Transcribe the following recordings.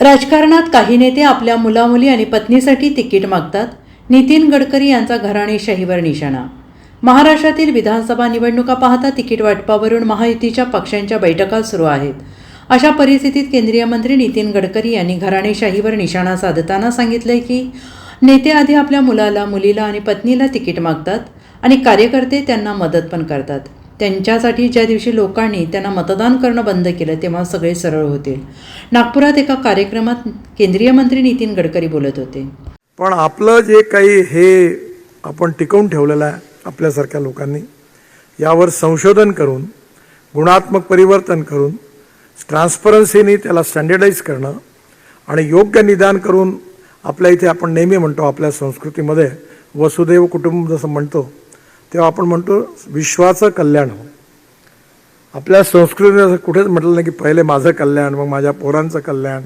राजकारणात काही नेते आपल्या मुलामुली आणि पत्नीसाठी तिकीट मागतात. नितीन गडकरी यांचा घराणेशाहीवर निशाणा. महाराष्ट्रातील विधानसभा निवडणुका पाहता तिकीट वाटपावरून महायुतीच्या पक्षांच्या बैठका सुरू आहेत. अशा परिस्थितीत केंद्रीय मंत्री नितीन गडकरी यांनी घराणेशाहीवर निशाणा साधताना सांगितले की नेते आधी आपल्या मुलाला मुलीला आणि पत्नीला तिकीट मागतात आणि कार्यकर्ते त्यांना मदत पण करतात. त्यांच्यासाठी ज्या दिवशी लोकांनी त्यांना मतदान करणं बंद केलं तेव्हा सगळे सरळ होतील. नागपुरात एका कार्यक्रमात केंद्रीय मंत्री नितीन गडकरी बोलत होते. पण आपलं जे काही हे आपण टिकवून ठेवलेलं आहे आपल्यासारख्या लोकांनी यावर संशोधन करून गुणात्मक परिवर्तन करून ट्रान्सपरन्सीनी त्याला स्टँडर्डाईज करणं आणि योग्य निदान करून आपल्या इथे आपण नेहमी म्हणतो आपल्या संस्कृतीमध्ये वसुदैव कुटुंब जसं म्हणतो तेव्हा आपण म्हणतो विश्वाचं कल्याण हो. आपल्या संस्कृतीने असं कुठेच म्हटलं नाही की पहिले माझं कल्याण मग माझ्या पोरांचं कल्याण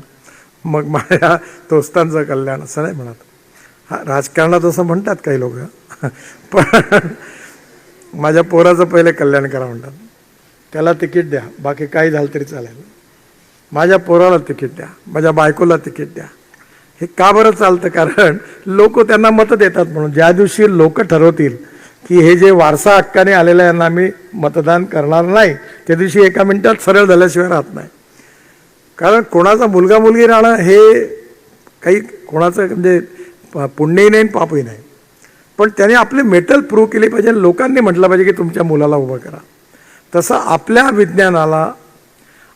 मग माझ्या दोस्तांचं कल्याण असं नाही म्हणत. हा राजकारणात असं म्हणतात काही लोक. पण माझ्या पोराचं पहिले कल्याण करा म्हणतात. त्याला तिकीट द्या बाकी काही झालं तरी चालेल. माझ्या पोराला तिकीट द्या माझ्या बायकोला तिकीट द्या. हे का बरं चालतं? कारण लोक त्यांना मतं देतात म्हणून. ज्या दिवशी लोक ठरवतील की हे जे वारसा हक्काने आलेलं आहे यांना आम्ही मतदान करणार नाही. त्या दिवशी एका मिनिटात सरळ झाल्याशिवाय राहत नाही. कारण कोणाचा मुलगा मुलगी राहणं हे काही कोणाचं म्हणजे प- पुण्यही नाही आणि पापही नाही. पण त्याने आपले मेटल प्रूव्ह केले पाहिजे. आणि लोकांनी म्हटलं पाहिजे की तुमच्या मुलाला उभं करा. तसं आपल्या विज्ञानाला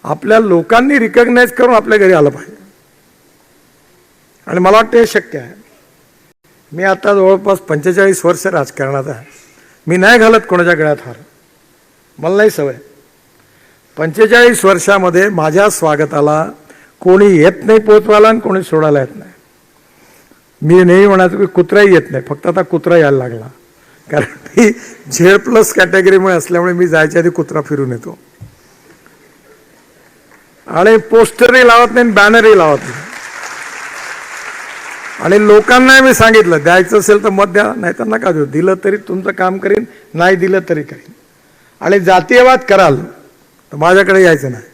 आपल्या लोकांनी रिकग्नाईज करून आपल्या घरी आलं पाहिजे. आणि मला वाटतं हे शक्य आहे. मी आता जवळपास पंचेचाळीस वर्ष राजकारणात आहे. मी नाही घालत कोणाच्या गळ्यात हार. मला नाही सवय. पंचेचाळीस वर्षामध्ये माझ्या स्वागताला कोणी येत नाही पोचवायला आणि कोणी सोडायला येत नाही. मी नेहमी म्हणायचो की कुत्राही येत नाही. फक्त आता कुत्रा यायला लागला. कारण मी झेड प्लस कॅटेगरीमुळे असल्यामुळे मी जायच्या आधी कुत्रा फिरून येतो. आणि पोस्टरही लावत नाही बॅनरही लावत नाही. आणि लोकांना मी सांगितलं द्यायचं असेल तर मत द्या नाही तर नका देऊ. दिलं तरी तुमचं काम करीन नाही दिलं तरी करीन. आणि जातीयवाद कराल तर माझ्याकडे यायचं नाही.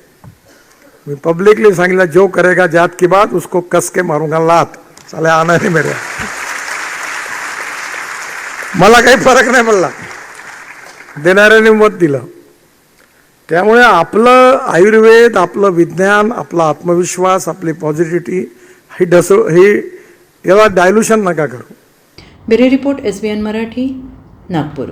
मी पब्लिकली सांगितलं जो करेगा जात की बात उसको कस के मारूंगा लात. साले आना नाही मेरे. मला काही फरक नाही पडला. देणाऱ्याने मत दिलं. त्यामुळे आपलं आयुर्वेद आपलं विज्ञान आपला आत्मविश्वास आपली पॉझिटिव्हिटी ही डस ही याला डायल्युशन नका करू. Bureau report S B N Marathi Nagpur.